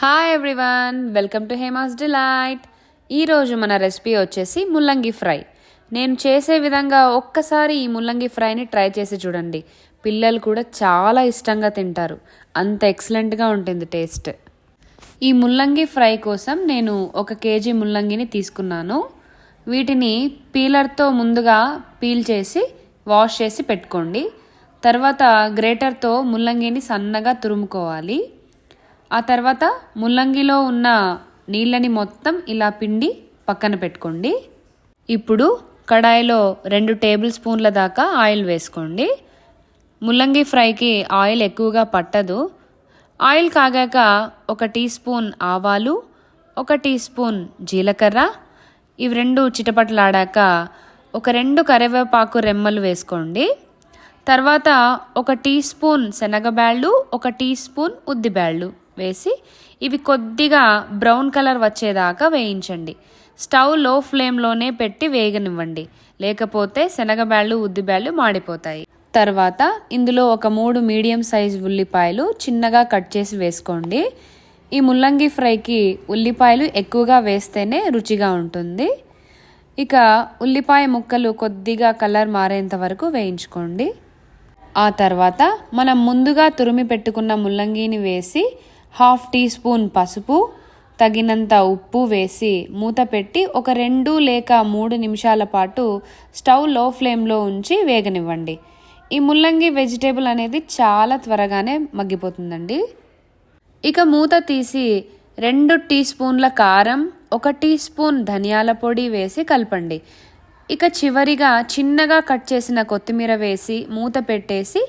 Hi everyone welcome to Hema's delight ఈరోజు మన recipe వచ్చేసి ముల్లంగి ఫ్రై. నేను చేసే విధంగా ఒక్కసారి ఈ ముల్లంగి ఫ్రైని ట్రై చేసి చూడండి. పిల్లలు కూడా చాలా ఇష్టంగా తింటారు. అంత ఎక్సలెంట్గా ఉంటుంది టేస్ట్. ఈ ముల్లంగి ఫ్రై కోసం నేను ఒక కేజీ ముల్లంగిని తీసుకున్నాను. వీటిని పీలర్తో ముందుగా పీల్ చేసి వాష్ చేసి పెట్టుకోండి. తర్వాత గ్రేటర్తో ముల్లంగిని సన్నగా తురుముకోవాలి. ఆ తర్వాత ముల్లంగిలో ఉన్న నీళ్ళని మొత్తం ఇలా పిండి పక్కన పెట్టుకోండి. ఇప్పుడు కడాయిలో రెండు టేబుల్ స్పూన్ల దాకా ఆయిల్ వేసుకోండి. ముల్లంగి ఫ్రైకి ఆయిల్ ఎక్కువగా పట్టదు. ఆయిల్ కాగాక ఒక టీ స్పూన్ ఆవాలు ఒక టీ స్పూన్ జీలకర్ర ఇవి రెండు చిటపటలాడాక ఒక రెండు కరివేపాకు రెమ్మలు వేసుకోండి. తర్వాత ఒక టీ స్పూన్ శనగబ్యాళ్ళు ఒక టీ స్పూన్ ఉద్దిబ్యాళ్ళు. వేసి ఇవి కొద్దిగా బ్రౌన్ కలర్ వచ్చేదాకా వేయించండి. స్టవ్లో ఫ్లేమ్లోనే పెట్టి వేగనివ్వండి. లేకపోతే శనగబ్యాళ్ళు ఉద్దిబ్యాళ్ళు మాడిపోతాయి. తర్వాత ఇందులో ఒక మూడు మీడియం సైజ్ ఉల్లిపాయలు చిన్నగా కట్ చేసి వేసుకోండి. ఈ ముల్లంగి ఫ్రైకి ఉల్లిపాయలు ఎక్కువగా వేస్తేనే రుచిగా ఉంటుంది. ఇక ఉల్లిపాయ ముక్కలు కొద్దిగా కలర్ మారేంత వరకు వేయించుకోండి. ఆ తర్వాత మనం ముందుగా తురిమి పెట్టుకున్న ముల్లంగిని వేసి హాఫ్ టీ స్పూన్ పసుపు తగినంత ఉప్పు వేసి మూత పెట్టి ఒక రెండు లేక మూడు నిమిషాల పాటు స్టవ్లో ఫ్లేమ్లో ఉంచి వేగనివ్వండి. ఈ ముల్లంగి వెజిటేబుల్ అనేది చాలా త్వరగానే మగ్గిపోతుందండి. ఇక మూత తీసి రెండు టీ స్పూన్ల కారం ఒక టీ స్పూన్ ధనియాల పొడి వేసి కలపండి. ఇక చివరిగా చిన్నగా కట్ చేసిన కొత్తిమీర వేసి మూత పెట్టేసి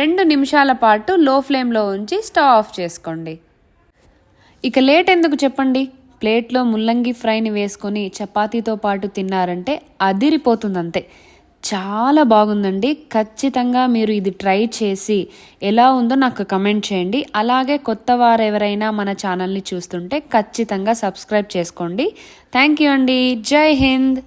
రెండు నిమిషాల పాటు లో ఫ్లేమ్లో ఉంచి స్టవ్ ఆఫ్ చేసుకోండి. ఇక లేట్ ఎందుకు చెప్పండి? ప్లేట్లో ముల్లంగి ఫ్రైని వేసుకొని చపాతీతో పాటు తిన్నారంటే అదిరిపోతుంది అంతే చాలా బాగుందండి. ఖచ్చితంగా మీరు ఇది ట్రై చేసి ఎలా ఉందో నాకు కమెంట్ చేయండి. అలాగే కొత్త వారు ఎవరైనా మన ఛానల్ని చూస్తుంటే ఖచ్చితంగా సబ్స్క్రైబ్ చేసుకోండి. థ్యాంక్ యూ అండి. జై హింద్.